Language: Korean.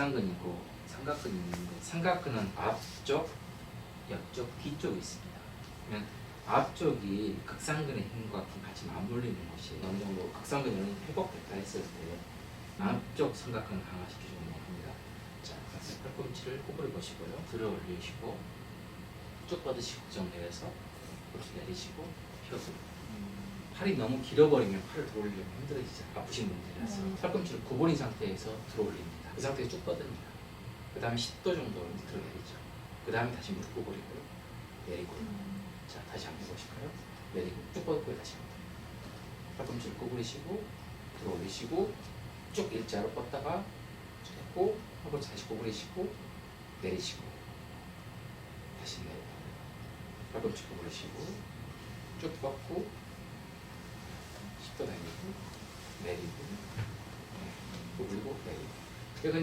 극상근이고 삼각근이 있는데 삼각근은 앞쪽, 옆쪽, 뒤쪽이 있습니다. 그러면 앞쪽이 극상근의 힘과 같이 맞물리는 것이 어느 정도 극상근이 어느 정도 회복됐다 했을 때 앞쪽 삼각근을 강화시켜주는 겁니다. 자, 그래서 팔꿈치를 꼬부려 보시고요. 들어 올리시고 쭉 뻗으시고 좀 내려서 내리시고 펴고 팔이 너무 길어버리면 팔을 들어 올리려면 힘들어지죠. 아프신 분들이라서 음. 팔꿈치를 구부린 상태에서 들어 올립니다. 그 상태에서 쭉 뻗습니다. 그 다음에 10도 정도 들어 내리죠. 그 다음에 다시 무릎 구부리고요. 내리고요. 자, 다시 한번 해보실까요? 내리고 쭉 뻗고요. 다시 한번. 팔꿈치를 구부리시고 들어 올리시고 쭉 일자로 뻗다가 쭉 했고 한번 다시 구부리시고 내리시고 다시 내리고 팔꿈치 구부리시고 쭉 뻗고 10도 내리고 내리고 네, 구부리고 내리고